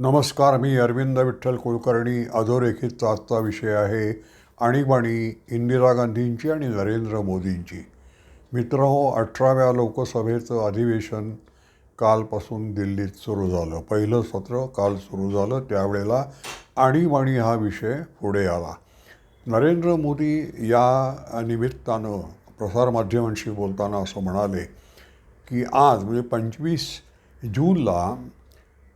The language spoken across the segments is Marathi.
नमस्कार मी अरविंद विठ्ठल कुलकर्णी अधोरेखितचा आजचा विषय आहे आणीबाणी इंदिरा गांधींची आणि नरेंद्र मोदींची. मित्र हो अठराव्या लोकसभेचं अधिवेशन कालपासून दिल्लीत सुरू झालं. पहिलं सत्र काल सुरू झालं त्यावेळेला आणीबाणी हा विषय पुढे आला. नरेंद्र मोदी या निमित्तानं प्रसारमाध्यमांशी बोलताना असं म्हणाले की आज म्हणजे पंचवीस जूनला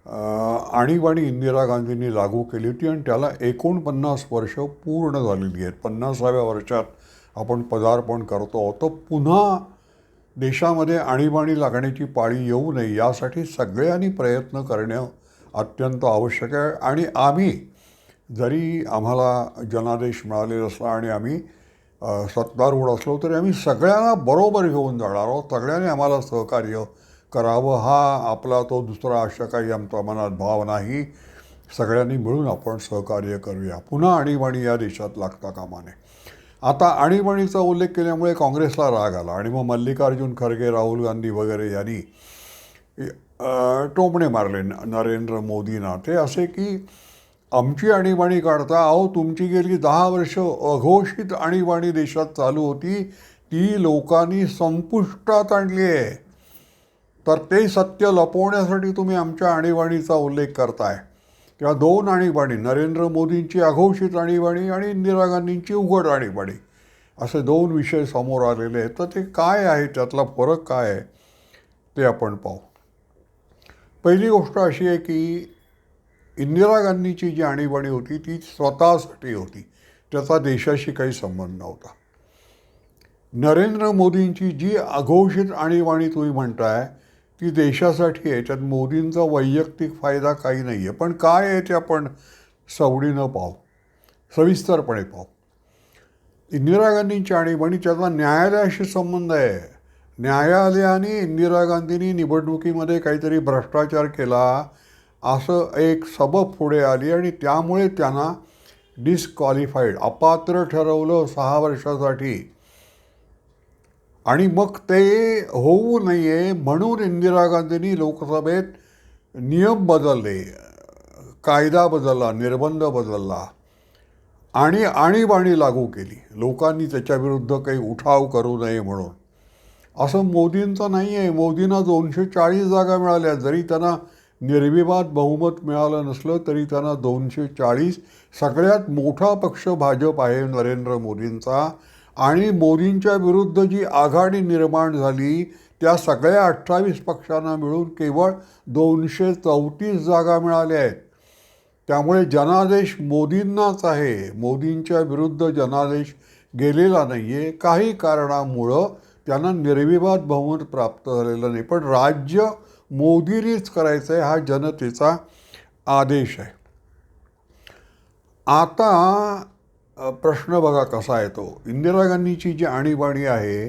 आणीबाणी इंदिरा गांधींनी लागू केली होती आणि त्याला एकोणपन्नास वर्ष पूर्ण झालेली आहेत. पन्नासाव्या वर्षात आपण पदार्पण करतो तर पुन्हा देशामध्ये आणीबाणी लागण्याची पाळी येऊ नये यासाठी सगळ्यांनी प्रयत्न करणं अत्यंत आवश्यक आहे. आणि आम्ही जरी आम्हाला जनादेश मिळालेला असला आणि आम्ही सत्तारूढ असलो तरी आम्ही सगळ्यांना बरोबर घेऊन जाणार आहोत. सगळ्यांनी आम्हाला सहकार्य करावं हा आपला तो दुसरा अशा काही आमच्या मनात भाव नाही. सगळ्यांनी मिळून आपण सहकार्य करूया. पुन्हा आणीबाणी या देशात लागता कामा नये आता आणीबाणीचा उल्लेख केल्यामुळे काँग्रेसला राग आला आणि मग मल्लिकार्जुन खरगे राहुल गांधी वगैरे यांनी टोपणे मारले नरेंद्र मोदींना ते असे की आमची आणीबाणी काढता अहो तुमची गेली दहा वर्ष अघोषित आणीबाणी देशात चालू होती. ती लोकांनी संपुष्टात आणली आहे. तर ते सत्य लपवण्यासाठी तुम्ही आमच्या आणीबाणीचा उल्लेख करताय. किंवा दोन आणीबाणी नरेंद्र मोदींची अघोषित आणीबाणी आणि इंदिरा गांधींची उघड आणीबाणी असे दोन विषय समोर आलेले आहेत. तर ते काय आहे त्यातला फरक काय आहे ते आपण पाहू. पहिली गोष्ट अशी आहे की इंदिरा गांधीची जी आणीबाणी होती ती स्वतःसाठी होती. त्याचा देशाशी काही संबंध नव्हता. नरेंद्र मोदींची जी अघोषित आणीबाणी तुम्ही म्हणताय ती देशासाठी आहे. त्यात मोदींचा वैयक्तिक फायदा काही नाही आहे पण काय आहे ते आपण सवडीनं पाहू. सविस्तरपणे पाहू. इंदिरा गांधींची आणीबाणी त्याचा न्यायालयाशी संबंध आहे. न्यायालयाने इंदिरा गांधींनी निवडणुकीमध्ये काहीतरी भ्रष्टाचार केला. असं एक सबब पुढे आली आणि त्यामुळे त्यांना डिस्क्वालिफाईड अपात्र ठरवलं सहा वर्षासाठी. आणि मग ते होऊ नये म्हणून इंदिरा गांधींनी लोकसभेत नियम बदलले कायदा बदलला निर्बंध बदलला आणि आणीबाणी लागू केली. लोकांनी त्याच्याविरुद्ध काही उठाव करू नये म्हणून. असं मोदींचं नाही आहे मोदींना दोनशे चाळीस जागा मिळाल्या. जरी त्यांना निर्विवाद बहुमत मिळालं नसलं तरी त्यांना दोनशे चाळीस सगळ्यात मोठा पक्ष भाजप आहे नरेंद्र मोदींचा. आणि मोदींच्या विरुद्ध जी आघाडी निर्माण झाली त्या सगळ्या अठ्ठावीस पक्षांना मिळून केवळ दोनशे चौतीस जागा मिळाल्या आहेत. त्यामुळे जनादेश मोदींनाच आहे. मोदींच्या विरुद्ध जनादेश गेलेला नाही आहे काही कारणामुळं त्यांना निर्विवाद बहुमत प्राप्त झालेलं नाही. पण राज्य मोदींनीच करायचं आहे हा जनतेचा आदेश आहे. आता प्रश्न बघा कसा येतो. इंदिरा गांधीची जी आणीबाणी आहे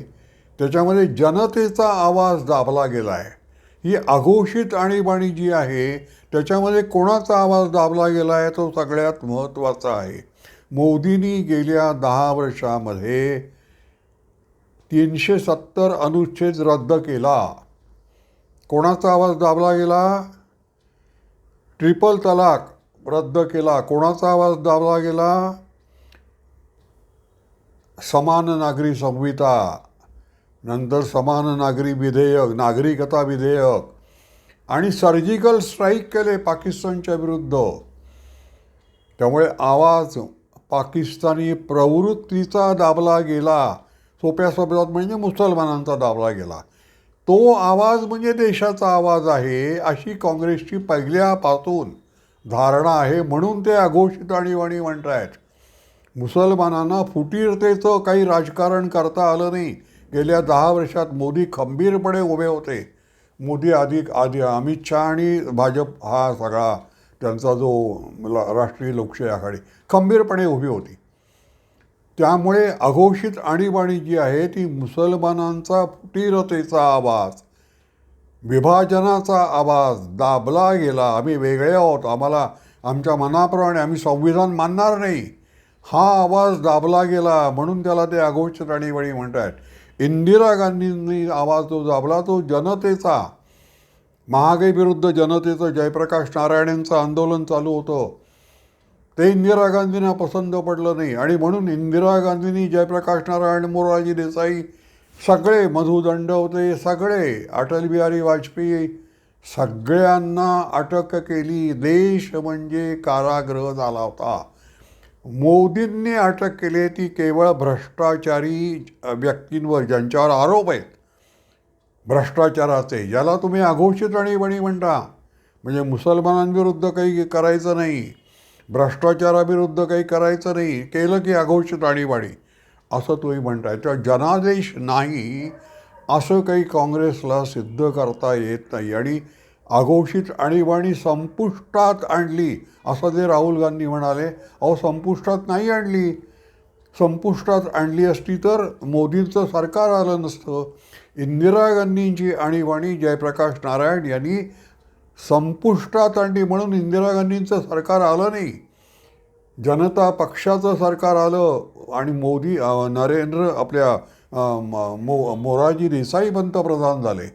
त्याच्यामध्ये जनतेचा आवाज दाबला गेला आहे ही अघोषित आणीबाणी जी आहे त्याच्यामध्ये कोणाचा आवाज दाबला गेला आहे तो सगळ्यात महत्त्वाचा आहे. मोदींनी गेल्या दहा वर्षामध्ये तीनशे सत्तर अनुच्छेद रद्द केला. कोणाचा आवाज दाबला गेला? ट्रिपल तलाक रद्द केला. कोणाचा आवाज दाबला गेला? समान नागरी संहिता नंतर समान नागरी विधेयक नागरिकता विधेयक आणि सर्जिकल स्ट्राईक केले पाकिस्तानच्या विरुद्ध. त्यामुळे आवाज पाकिस्तानी प्रवृत्तीचा दाबला गेला. सोप्या शब्दात म्हणजे मुसलमानांचा दाबला गेला. तो आवाज म्हणजे देशाचा आवाज आहे अशी काँग्रेसची पहिल्यापासून धारणा आहे म्हणून ते अघोषित आणीवाणी म्हणत आहेत मुसलमानांना फुटीरतेचं काही राजकारण करता आलं नाही. गेल्या दहा वर्षात मोदी खंबीरपणे उभे होते. मोदी आधी आधी अमित शहा आणि भाजप हा सगळा त्यांचा जो राष्ट्रीय लोकशाही आघाडी खंबीरपणे उभी होती. त्यामुळे अघोषित आणीबाणी जी आहे ती मुसलमानांचा फुटीरतेचा आवाज विभाजनाचा आवाज दाबला गेला. आम्ही वेगळे आहोत. आम्हाला आमच्या मनाप्रमाणे आम्ही संविधान मानणार नाही. हा आवाज दाबला गेला म्हणून त्याला ते अघोषित म्हणत म्हणतात इंदिरा गांधींनी आवाज जो दाबला तो जनतेचा. महागाईविरुद्ध जनतेचं जयप्रकाश नारायण यांचं आंदोलन चालू होतं. ते इंदिरा गांधींना पसंत पडलं नाही आणि म्हणून इंदिरा गांधींनी जयप्रकाश नारायण मोरारजी देसाई सगळे मधु दंडवते सगळे अटल बिहारी वाजपेयी सगळ्यांना अटक केली. देश म्हणजे कारागृह झाला होता. मोदींनी अटक केली ती केवळ भ्रष्टाचारी व्यक्तींवर ज्यांच्यावर आरोप आहेत. भ्रष्टाचाराचे ज्याला तुम्ही अघोषित आणीबाणी म्हणता. म्हणजे मुसलमानांविरुद्ध काही करायचं नाही. भ्रष्टाचाराविरुद्ध काही करायचं नाही. केलं की अघोषित आणीबाणी असं तुम्ही म्हणताय तेव्हा जनादेश नाही असं काही काँग्रेसला सिद्ध करता येत नाही. आणि अघोषित आणीबाणी संपुष्टात आणली असं जे राहुल गांधी म्हणाले अहो संपुष्टात नाही आणली. संपुष्टात आणली असती तर मोदींचं सरकार आलं नसतं. इंदिरा गांधींची आणीबाणी जयप्रकाश नारायण यांनी संपुष्टात आणली म्हणून इंदिरा गांधींचं सरकार आलं नाही. जनता पक्षाचं सरकार आलं आणि मोदी नरेंद्र आपल्या मो मोरारजी देसाई पंतप्रधान झाले.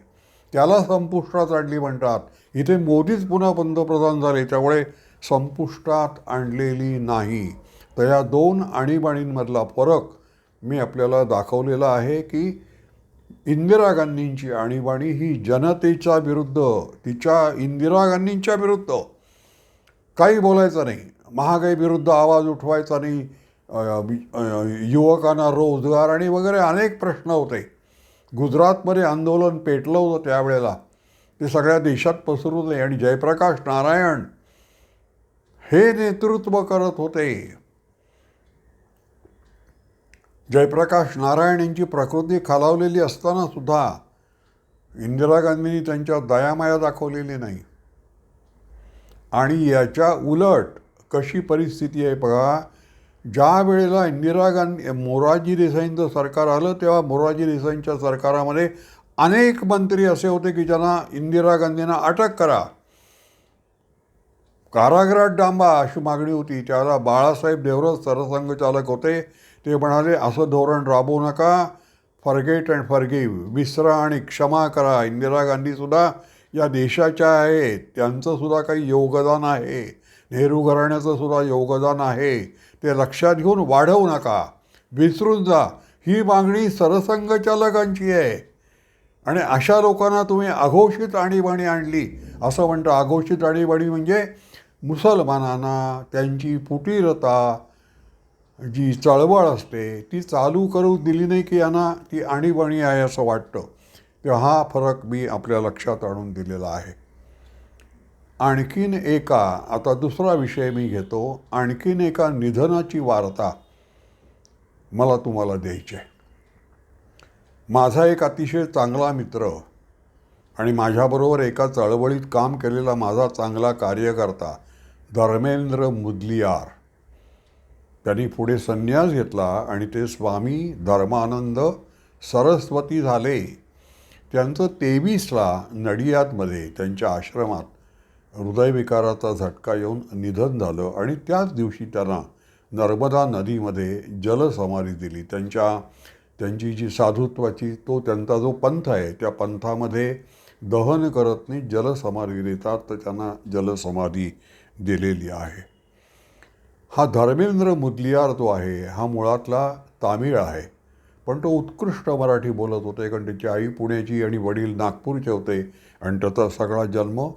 त्याला संपुष्टात आणली म्हणतात. इथे मोदीच पुन्हा पंतप्रधान झाले त्यामुळे संपुष्टात आणलेली नाही. तर या दोन आणीबाणींमधला फरक मी आपल्याला दाखवलेला आहे की इंदिरा गांधींची आणीबाणी ही जनतेच्या विरुद्ध तिच्या इंदिरा गांधींच्या विरुद्ध. काही बोलायचं नाही. महागाई विरुद्ध आवाज उठवायचा नाही. युवकांना रोजगार आणि वगैरे अनेक प्रश्न होते. गुजरातमध्ये आंदोलन पेटलं होतं त्यावेळेला. ते सगळ्या देशात पसरवले आणि जयप्रकाश नारायण हे नेतृत्व करत होते. जयप्रकाश नारायण यांची प्रकृती खालावलेली असताना सुद्धा इंदिरा गांधींनी त्यांच्या दयामाया दाखवलेली नाही. आणि याच्या उलट कशी परिस्थिती आहे बघा ज्या वेळेला इंदिरा गांधी मोरारजी देसाईंचं सरकार आलं तेव्हा मोरारजी देसाईंच्या सरकारामध्ये अनेक मंत्री असे होते की ज्यांना इंदिरा गांधींना अटक करा. कारागृहात डांबा अशी मागणी होती. त्याला बाळासाहेब देवरस सरसंघचालक होते. ते म्हणाले असं धोरण राबवू नका. फॉरगेट अँड फॉरगिव्ह विसरा आणि क्षमा करा. इंदिरा गांधीसुद्धा या देशाच्या आहेत. त्यांचंसुद्धा काही योगदान आहे. नेहरू घराण्याचं सुद्धा योगदान आहे. ते लक्षात घेऊन वाढवू नका. विसरून जा. ही मागणी सरसंघचालकांची आहे. आणि अशा लोकांना तुम्ही अघोषित आणीबाणी आणली. असं म्हणतं अघोषित आणीबाणी म्हणजे मुसलमानांना त्यांची फुटीरता जी चळवळ असते ती चालू करू दिली नाही की यांना ती आणीबाणी आहे असं वाटतं. तेव्हा हा फरक मी आपल्या लक्षात आणून दिलेला आहे. आणखीन एका आता दुसरा विषय मी घेतो आणखीन एका निधनाची वार्ता मला तुम्हाला द्यायची आहे. माझा एक अतिशय चांगला मित्र आणि माझ्याबरोबर एका चळवळीत काम केलेला माझा चांगला कार्यकर्ता धर्मेंद्र मुदलियार. त्यांनी पुढे संन्यास घेतला आणि ते स्वामी धर्मानंद सरस्वती झाले. त्यांचं तेवीसला नडियादमध्ये त्यांच्या आश्रमात हृदयविकाराचा झटका येऊन निधन झालं आणि त्याच दिवशी त्यांना नर्मदा नदीमध्ये जलसमाधी दिली. त्यांच्या त्यांची जी साधुत्वाची तो त्यांचा जो पंथ आहे त्या पंथामध्ये दहन करत नाही जलसमाधी देतात तर त्यांना जलसमाधी दिलेली आहे. हा धर्मेंद्र मुदलियार जो आहे हा मुळातला तामिळ आहे. पण तो उत्कृष्ट मराठी बोलत होते कारण त्याची आई पुण्याची आणि वडील नागपूरचे होते आणि त्याचा सगळा जन्म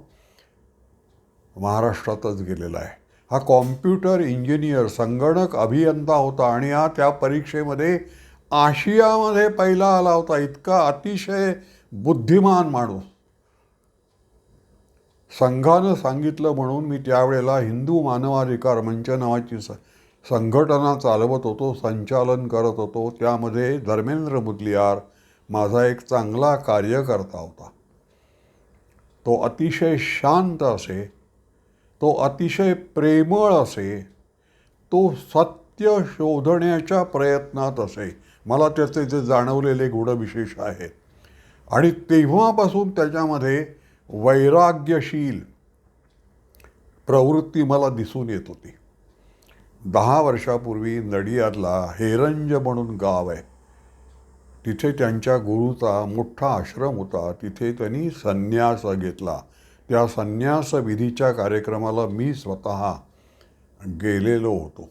महाराष्ट्रातच गेलेला आहे. हा कॉम्प्युटर इंजिनियर संगणक अभियंता होता आणि हा त्या परीक्षेमध्ये आशियामध्ये पहिला आला होता. इतका अतिशय बुद्धिमान माणूस. संघानं सांगितलं म्हणून मी त्यावेळेला हिंदू मानवाधिकार मंच नावाची स संघटना चालवत होतो संचालन करत होतो. त्यामध्ये धर्मेंद्र मुदलियार माझा एक चांगला कार्यकर्ता होता. तो अतिशय शांत असे तो अतिशय प्रेमळ असे तो सत्य शोधण्याच्या प्रयत्नात असे. मला त्याचे जे जाणवलेले गुणविशेष आहेत. आणि तेव्हापासून त्याच्यामध्ये वैराग्यशील प्रवृत्ती मला दिसून येत होती. दहा वर्षापूर्वी नडियादला हेरंज म्हणून गाव आहे. तिथे त्यांच्या गुरुचा मोठा आश्रम होता. तिथे त्यांनी संन्यास घेतला. त्या संन्यास विधीच्या कार्यक्रमाला मी स्वतः गेलेलो होतो.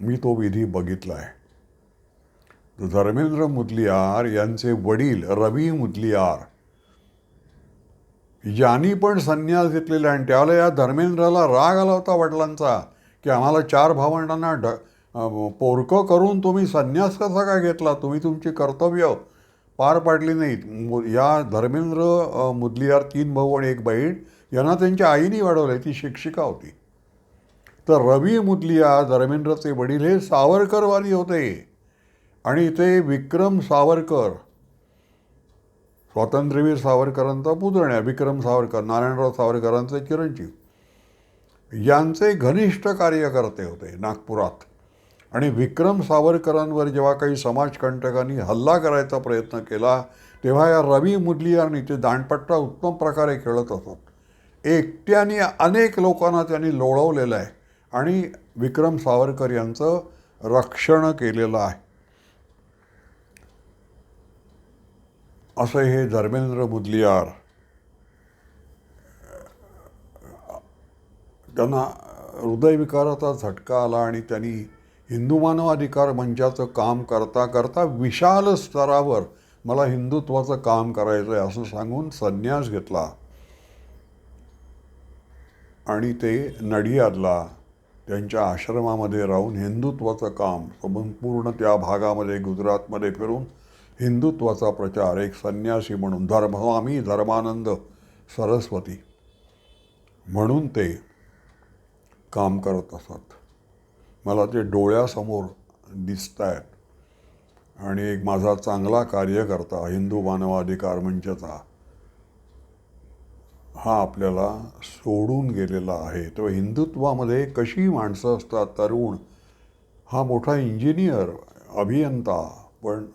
मी तो विधी बघितला आहे धर्मेंद्र मुदलियार यांचे वडील रवी मुदलियार यांनी पण संन्यास घेतलेला आहे आणि त्याला या धर्मेंद्राला राग आला होता वडिलांचा की आम्हाला चार भावंडांना ढ पोरकं करून तुम्ही संन्यास कसा काय घेतला? तुम्ही तुमची कर्तव्य पार पाडली नाहीत. मु- या धर्मेंद्र मुदलियार तीन भाऊ आणि एक बहीण यांना त्यांच्या आईने वाढवलं ती शिक्षिका होती. तर रवी मुदलियार धर्मेंद्रचे वडील हे सावरकरवादी होते. आणि ते विक्रम सावरकर स्वातंत्र्यवीर सावरकरांचा पुतण्या विक्रम सावरकर नारायणराव सावरकरांचे चिरंजीव यांचे घनिष्ठ कार्यकर्ते होते नागपुरात. आणि विक्रम सावरकरांवर जेव्हा काही समाजकंटकांनी हल्ला करायचा प्रयत्न केला तेव्हा या रवी मुदलियारनी ते दांडपट्टा उत्तम प्रकारे खेळत असत. एकट्याने अनेक लोकांना त्यांनी लोळवलेलं आहे आणि विक्रम सावरकर यांचं रक्षण केलेलं आहे. असं हे धर्मेंद्र मुदलियार त्यांना हृदयविकाराचा झटका आला आणि त्यांनी हिंदू मानवाधिकार मंचाचं काम करता करता विशाल स्तरावर मला हिंदुत्वाचं काम करायचं आहे असं सांगून संन्यास घेतला. आणि ते नडियादला त्यांच्या आश्रमामध्ये राहून हिंदुत्वाचं काम संपूर्ण त्या भागामध्ये गुजरातमध्ये फिरून हिंदुत्वाचा प्रचार एक संन्यासी म्हणून धर्मस्वामी धर्मानंद सरस्वती म्हणून ते काम करत असत. मला ते डोळ्यासमोर दिसत आहेत आणि एक माझा चांगला कार्यकर्ता हिंदू मानवाधिकार मंचचा हा आपल्याला सोडून गेलेला आहे. तो हिंदुत्वामध्ये कशी माणसं असतात तरुण हा मोठा इंजिनियर अभियंता पण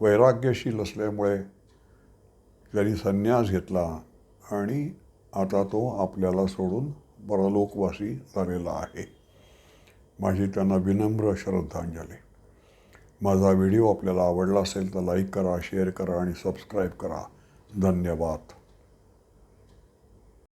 वैराग्यशील असल्यामुळे त्यांनी संन्यास घेतला आणि आता तो आपल्याला सोडून परलोकवासी झालेला आहे. माझी त्यांना विनम्र श्रद्धांजली. माझा व्हिडिओ आपल्याला आवडला असेल तर लाईक करा शेअर करा आणि सबस्क्राईब करा. धन्यवाद.